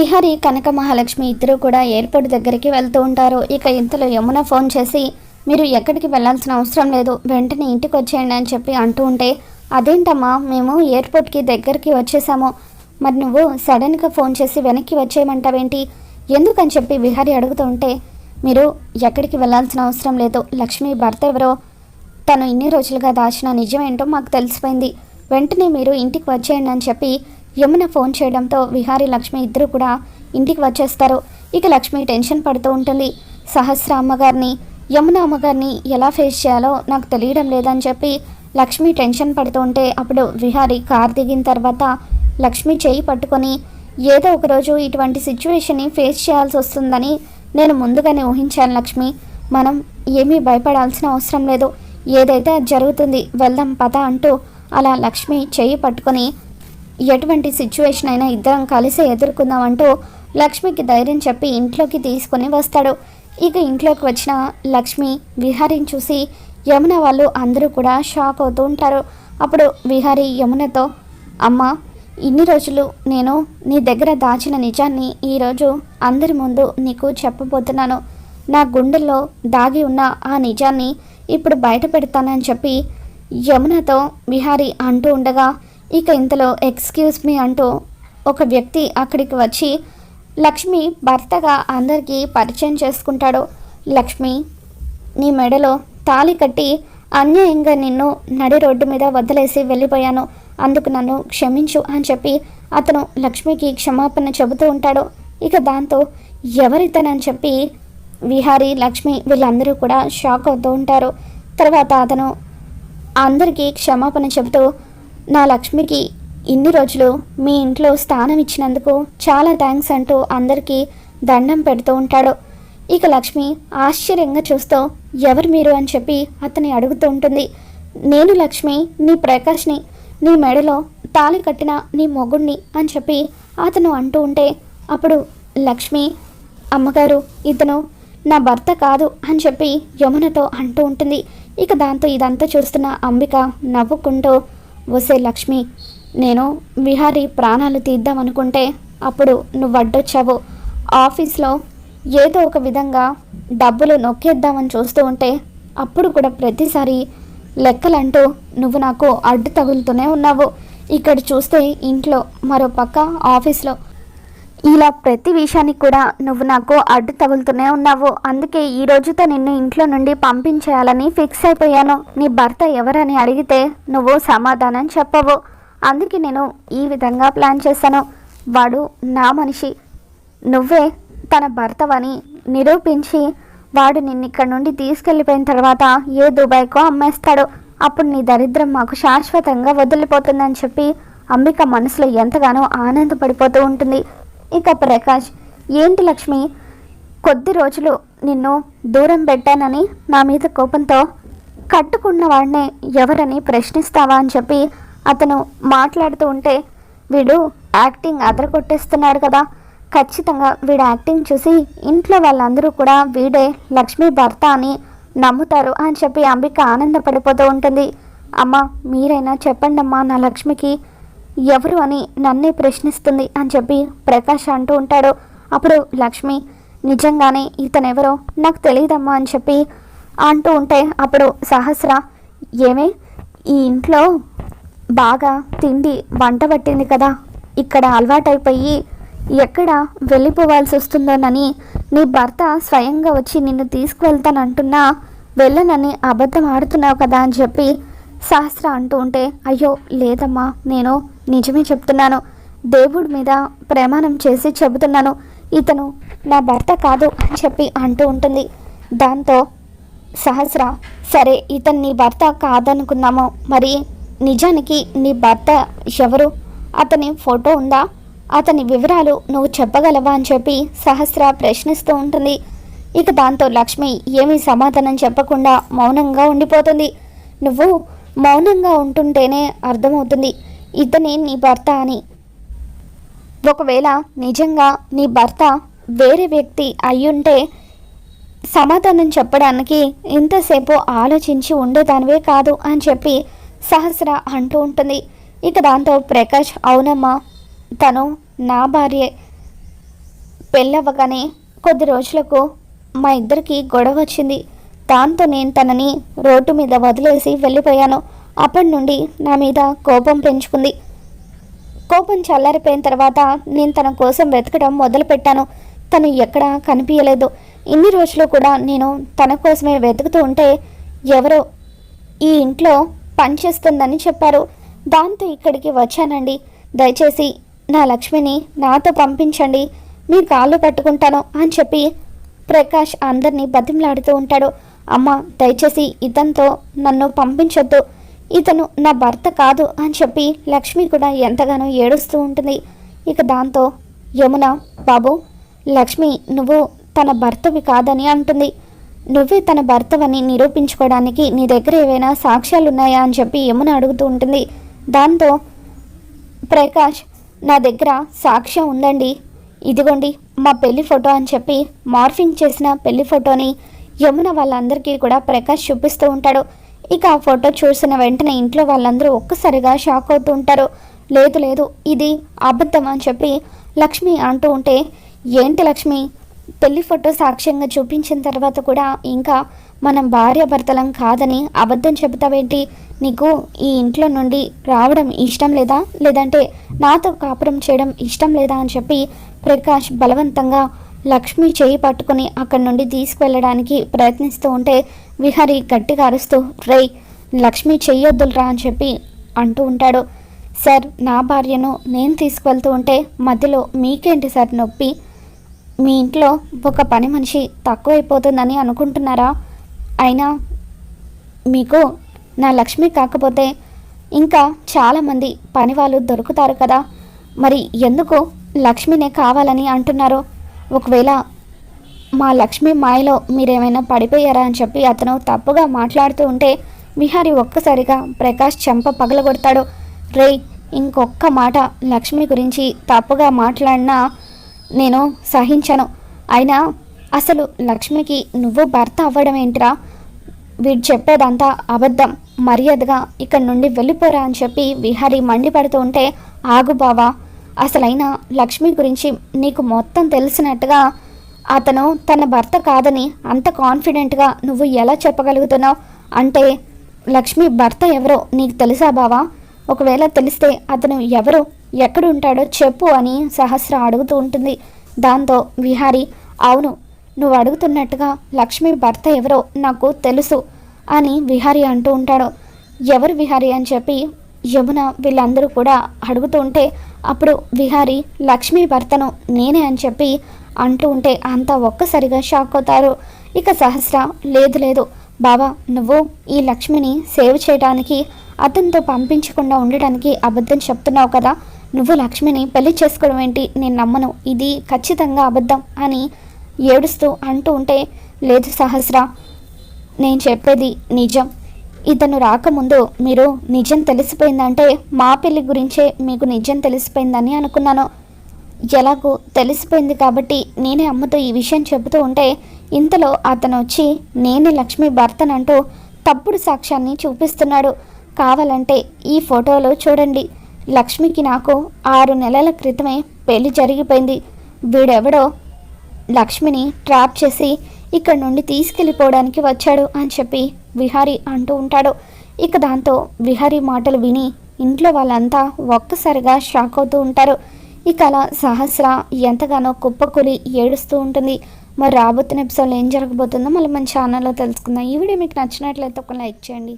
విహారి కనక మహాలక్ష్మి ఇద్దరు కూడా ఎయిర్పోర్ట్ దగ్గరికి వెళ్తూ ఉంటారు. ఇక ఇంతలో యమున ఫోన్ చేసి మీరు ఎక్కడికి వెళ్ళాల్సిన అవసరం లేదు. వెంటనే ఇంటికి వచ్చేయండి అని చెప్పి అంటూ ఉంటే అదేంటమ్మా మేము ఎయిర్పోర్ట్కి దగ్గరికి వచ్చేసాము. మరి నువ్వు సడన్గా ఫోన్ చేసి వెనక్కి వచ్చేయమంటావేంటి? ఎందుకని చెప్పి విహారి అడుగుతూ ఉంటే మీరు ఎక్కడికి వెళ్ళాల్సిన అవసరం లేదు. లక్ష్మి భర్త ఎవరో? తను ఇన్ని రోజులుగా దాచిన నిజమేంటో మాకు తెలిసిపోయింది. వెంటనే మీరు ఇంటికి వచ్చేయండి అని చెప్పి యమున ఫోన్ చేయడంతో విహారి లక్ష్మి ఇద్దరు కూడా ఇంటికి వచ్చేస్తారు. ఇక లక్ష్మి టెన్షన్ పడుతూ ఉంటుంది. సహస్ర అమ్మగారిని యమున అమ్మగారిని ఎలా ఫేస్ చేయాలో నాకు తెలియడం లేదని చెప్పి లక్ష్మి టెన్షన్ పడుతూ ఉంటే అప్పుడు విహారి కార్ దిగిన తర్వాత లక్ష్మి చేయి పట్టుకొని ఏదో ఒకరోజు ఇటువంటి సిచ్యువేషన్ని ఫేస్ చేయాల్సి వస్తుందని నేను ముందుగానే ఊహించాను లక్ష్మి. మనం ఏమీ భయపడాల్సిన అవసరం లేదు. ఏదైతే జరుగుతుంది వెళ్దాం పద అంటూ అలా లక్ష్మి చేయి పట్టుకొని ఎటువంటి సిచ్యువేషన్ అయినా ఇద్దరం కలిసి ఎదుర్కొందామంటూ లక్ష్మికి ధైర్యం చెప్పి ఇంట్లోకి తీసుకొని వస్తాడు. ఇక ఇంట్లోకి వచ్చిన లక్ష్మి విహారీని చూసి యమున వాళ్ళు అందరూ కూడా షాక్ అవుతూ ఉంటారు. అప్పుడు విహారి యమునతో అమ్మ ఇన్ని రోజులు నేను నీ దగ్గర దాచిన నిజాన్ని ఈరోజు అందరి ముందు నీకు చెప్పబోతున్నాను. నా గుండెల్లో దాగి ఉన్న ఆ నిజాన్ని ఇప్పుడు బయట పెడతానని చెప్పి యమునతో విహారి అంటూ ఉండగా ఇక ఇంతలో ఎక్స్క్యూజ్ మీ అంటూ ఒక వ్యక్తి అక్కడికి వచ్చి లక్ష్మి భర్తగా అందరికీ పరిచయం చేసుకుంటాడు. లక్ష్మి నీ మెడలో తాళి కట్టి అన్యాయంగా నిన్ను నడి రోడ్డు మీద వదిలేసి వెళ్ళిపోయాను. అందుకు నన్ను క్షమించు అని చెప్పి అతను లక్ష్మికి క్షమాపణ చెబుతూ ఉంటాడు. ఇక దాంతో ఎవరితనని చెప్పి విహారీ లక్ష్మి వీళ్ళందరూ కూడా షాక్ అవుతూ ఉంటారు. తర్వాత అతను అందరికీ క్షమాపణ చెబుతూ నా లక్ష్మికి ఇన్ని రోజులు మీ ఇంట్లో స్థానం ఇచ్చినందుకు చాలా థ్యాంక్స్ అంటూ అందరికీ దండం పెడుతూ ఉంటాడు. ఇక లక్ష్మి ఆశ్చర్యంగా చూస్తూ ఎవరు మీరు? అని చెప్పి అతని అడుగుతూ ఉంటుంది. నేను లక్ష్మి నీ ప్రకాష్ని నీ మెడలో తాళి కట్టిన నీ మొగుణ్ణి అని చెప్పి అతను అంటూ ఉంటే అప్పుడు లక్ష్మి అమ్మగారు ఇతను నా భర్త కాదు అని చెప్పి యమునతో అంటూ ఉంటుంది. ఇక దాంతో ఇదంతా చూస్తున్న అంబిక నవ్వుకుంటూ వసే లక్ష్మి నేను విహారీ ప్రాణాలు తీద్దామనుకుంటే అప్పుడు నువ్వు అడ్డొచ్చావు ఆఫీస్లో ఏదో ఒక విధంగా డబ్బులు నొక్కేద్దామని చూస్తూ ఉంటే అప్పుడు కూడా ప్రతిసారి లెక్కలంటూ నువ్వు నాకు అడ్డు తగులుతూనే ఉన్నావు. ఇక్కడ చూస్తే ఇంట్లో మరో పక్క ఆఫీస్లో ఇలా ప్రతి విషయానికి కూడా నువ్వు నాకు అడ్డు తగులుతూనే ఉన్నావు. అందుకే ఈ రోజుతో నిన్ను ఇంట్లో నుండి పంపించేయాలని ఫిక్స్ అయిపోయాను. నీ భర్త ఎవరని అడిగితే నువ్వు సమాధానం చెప్పవు. అందుకే నేను ఈ విధంగా ప్లాన్ చేశాను. వాడు నా మనిషి. నువ్వే తన భర్తవని నిరూపించి వాడు నిన్ను ఇక్కడ నుండి తీసుకెళ్ళిపోయిన తర్వాత ఏ దుబాయ్కో అమ్మేస్తాడు. అప్పుడు నీ దరిద్రం మాకు శాశ్వతంగా వదిలిపోతుందని చెప్పి అంబిక మనసులో ఎంతగానో ఆనందపడిపోతూ ఉంటుంది. ఇక ప్రకాష్ ఏంటి లక్ష్మి? కొద్ది రోజులు నిన్ను దూరం పెట్టానని నా మీద కోపంతో కట్టుకున్న వాడినే ఎవరని ప్రశ్నిస్తావా అని చెప్పి అతను మాట్లాడుతూ ఉంటే వీడు యాక్టింగ్ అదరగొట్టేస్తున్నాడు కదా. ఖచ్చితంగా వీడు యాక్టింగ్ చూసి ఇంట్లో వాళ్ళందరూ కూడా వీడే లక్ష్మి భర్త అని నమ్ముతారు అని చెప్పి అంబిక ఆనందపడిపోతూ ఉంటుంది. అమ్మ మీరైనా చెప్పండమ్మా నా లక్ష్మికి ఎవరు అని నన్నే ప్రశ్నిస్తుంది అని చెప్పి ప్రకాష్ అంటూ ఉంటాడు. అప్పుడు లక్ష్మి నిజంగానే ఇతనెవరో నాకు తెలియదమ్మా అని చెప్పి అంటూ ఉంటే అప్పుడు సహస్ర ఏమే ఈ ఇంట్లో బాగా తిండి వంట పట్టింది కదా. ఇక్కడ అలవాటైపోయి ఎక్కడ వెళ్ళిపోవాల్సి వస్తుందోనని నీ భర్త స్వయంగా వచ్చి నిన్ను తీసుకువెళ్తానంటున్నా వెళ్ళనని అబద్ధం ఆడుతున్నావు కదా అని చెప్పి సహస్ర అంటూ ఉంటే అయ్యో లేదమ్మా నేను నిజమే చెప్తున్నాను. దేవుడి మీద ప్రమాణం చేసి చెబుతున్నాను. ఇతను నా భర్త కాదు అని చెప్పి అంటూ ఉంటుంది. దాంతో సహస్ర సరే ఇతను నీ భర్త కాదనుకున్నాము మరి నిజానికి నీ భర్త ఎవరు? అతని ఫోటో ఉందా? అతని వివరాలు నువ్వు చెప్పగలవా అని చెప్పి సహస్ర ప్రశ్నిస్తూ ఉంటుంది. ఇక దాంతో లక్ష్మి ఏమీ సమాధానం చెప్పకుండా మౌనంగా ఉండిపోతుంది. నువ్వు మౌనంగా ఉంటుంటేనే అర్థమవుతుంది. ఇతనే నీ భర్త అని. ఒకవేళ నిజంగా నీ భర్త వేరే వ్యక్తి అయ్యుంటే సమాధానం చెప్పడానికి ఇంతసేపు ఆలోచించి ఉండేదానివే కాదు అని చెప్పి సహస్ర అంటూ ఉంటుంది. ఇక దాంతో ప్రకాష్ అవునమ్మా తను నా భార్యే. పెళ్ళవ్వగానే కొద్ది రోజులకు మా ఇద్దరికి గొడవ వచ్చింది. దాంతో నేను తనని రోడ్డు మీద వదిలేసి వెళ్ళిపోయాను. అప్పటి నుండి నా మీద కోపం పెంచుకుంది. కోపం చల్లారిపోయిన తర్వాత నేను తన కోసం వెతకడం మొదలుపెట్టాను. తను ఎక్కడా కనిపించలేదు. ఇన్ని రోజులు కూడా నేను తన కోసమే వెతుకుతూ ఉంటే ఎవరో ఈ ఇంట్లో పనిచేస్తుందని చెప్పారు. దాంతో ఇక్కడికి వచ్చానండి. దయచేసి నా లక్ష్మిని నాతో పంపించండి. మీ కాళ్ళు పట్టుకుంటాను అని చెప్పి ప్రకాష్ అందరినీ బతిమలాడుతూ ఉంటాడు. అమ్మ దయచేసి ఇతనితో నన్ను పంపించొద్దు. ఇతను నా భర్త కాదు అని చెప్పి లక్ష్మి కూడా ఎంతగానో ఏడుస్తూ ఉంటుంది. ఇక దాంతో యమున బాబు లక్ష్మి నువ్వు తన భర్తవి కాదని అంటుంది. నువ్వే తన భర్తవని నిరూపించుకోవడానికి నీ దగ్గర ఏవైనా సాక్ష్యాలు ఉన్నాయా అని చెప్పి యమున అడుగుతూ ఉంటుంది. దాంతో ప్రకాష్ నా దగ్గర సాక్ష్యం ఉందండి. ఇదిగోండి మా పెళ్ళి ఫోటో అని చెప్పి మార్ఫింగ్ చేసిన పెళ్ళి ఫోటోని యమున వాళ్ళందరికీ కూడా ప్రకాష్ చూపిస్తూ ఉంటాడు. ఇక ఆ ఫోటో చూసిన వెంటనే ఇంట్లో వాళ్ళందరూ ఒక్కసారిగా షాక్ అవుతూ ఉంటారు. లేదు లేదు ఇది అబద్ధం అని చెప్పి లక్ష్మి అంటూ ఉంటే ఏంటి లక్ష్మి? పెళ్ళి ఫోటో సాక్ష్యంగా చూపించిన తర్వాత కూడా ఇంకా మనం భార్యాభర్తలం కాదని అబద్ధం చెబుతావేంటి? నీకు ఈ ఇంట్లో నుండి రావడం ఇష్టం లేదా? లేదంటే నాతో కాపురం చేయడం ఇష్టం లేదా అని చెప్పి ప్రకాష్ బలవంతంగా లక్ష్మి చేయి పట్టుకుని అక్కడి నుండి తీసుకువెళ్ళడానికి ప్రయత్నిస్తూ ఉంటే విహారి గట్టిగా అరుస్తూ రే లక్ష్మి చెయ్యొద్దులరా అని చెప్పి అంటూ ఉంటాడు. సార్ నా భార్యను నేను తీసుకువెళ్తూ ఉంటే మధ్యలో మీకేంటి సార్ నొప్పి? మీ ఇంట్లో ఒక పని మనిషి తక్కువైపోతుందని అనుకుంటున్నారా? అయినా మీకు నా లక్ష్మి కాకపోతే ఇంకా చాలామంది పని వాళ్ళు దొరుకుతారు కదా. మరి ఎందుకు లక్ష్మినే కావాలని అంటున్నారు? ఒకవేళ మా లక్ష్మి మాయలో మీరేమైనా పడిపోయారా అని చెప్పి అతను తప్పుగా మాట్లాడుతూ ఉంటే విహారి ఒక్కసారిగా ప్రకాష్ చెంప పగలగొడతాడు. రేయ్ ఇంకొక్క మాట లక్ష్మి గురించి తప్పుగా మాట్లాడినా నేను సహించను. అయినా అసలు లక్ష్మికి నువ్వు భర్త అవ్వడం ఏంటిరా? వీడు చెప్పేదంతా అబద్ధం. మర్యాదగా ఇక్కడ నుండి వెళ్ళిపోరా అని చెప్పి విహారి మండిపడుతూ ఉంటే ఆగు బావా అసలైన లక్ష్మి గురించి నీకు మొత్తం తెలిసినట్టుగా అతను తన భర్త కాదని అంత కాన్ఫిడెంట్గా నువ్వు ఎలా చెప్పగలుగుతున్నావు? అంటే లక్ష్మి భర్త ఎవరో నీకు తెలుసా బావా? ఒకవేళ తెలిస్తే అతను ఎవరు ఎక్కడుంటాడో చెప్పు అని సహస్ర అడుగుతూ ఉంటుంది. దాంతో విహారి అవును నువ్వు అడుగుతున్నట్టుగా లక్ష్మి భర్త ఎవరో నాకు తెలుసు అని విహారి అంటూ ఉంటాడు. ఎవరు విహారి అని చెప్పి యమున వీళ్ళందరూ కూడా అడుగుతూ ఉంటే అప్పుడు విహారి లక్ష్మి భర్తను నేనే అని చెప్పి అంటూ ఉంటే అంతా ఒక్కసారిగా షాక్ అవుతారు. ఇక సహస్ర లేదు లేదు బావా నువ్వు ఈ లక్ష్మిని సేవ్ చేయడానికి అతనితో పంపించకుండా ఉండడానికి అబద్ధం చెప్తున్నావు కదా. నువ్వు లక్ష్మిని పెళ్ళి చేసుకోవడం ఏంటి? నేను నమ్మను. ఇది ఖచ్చితంగా అబద్ధం అని ఏడుస్తూ అంటూ ఉంటే లేదు సహస్ర నేను చెప్పేది నిజం. ఇతను రాకముందు మీరు నిజం తెలిసిపోయిందంటే మా పెళ్ళి గురించే మీకు నిజం తెలిసిపోయిందని అనుకున్నాను. ఎలాగో తెలిసిపోయింది కాబట్టి నేనే అమ్మతో ఈ విషయం చెబుతూ ఉంటే ఇంతలో అతను వచ్చి నేనే లక్ష్మి భర్తనంటూ తప్పుడు సాక్ష్యాన్ని చూపిస్తున్నాడు. కావాలంటే ఈ ఫోటోలో చూడండి. లక్ష్మికి నాకు ఆరు నెలల క్రితమే పెళ్ళి జరిగిపోయింది. వీడెవడో లక్ష్మిని ట్రాప్ చేసి ఇక్కడ నుండి తీసుకెళ్ళిపోవడానికి వచ్చాడు అని చెప్పి విహారి అంటూ ఉంటాడు. ఇక దాంతో విహారి మాటలు విని ఇంట్లో వాళ్ళంతా ఒక్కసారిగా షాక్ అవుతూ ఉంటారు. ఇక అలా సహస్ర ఎంతగానో కుప్పకూలి ఏడుస్తూ ఉంటుంది. మరి రాబోతున్న ఎపిసోడ్లో ఏం జరగబోతుందో మళ్ళీ మన ఛానల్లో తెలుసుకుందాం. ఈ వీడియో మీకు నచ్చినట్లయితే ఒక లైక్ చేయండి.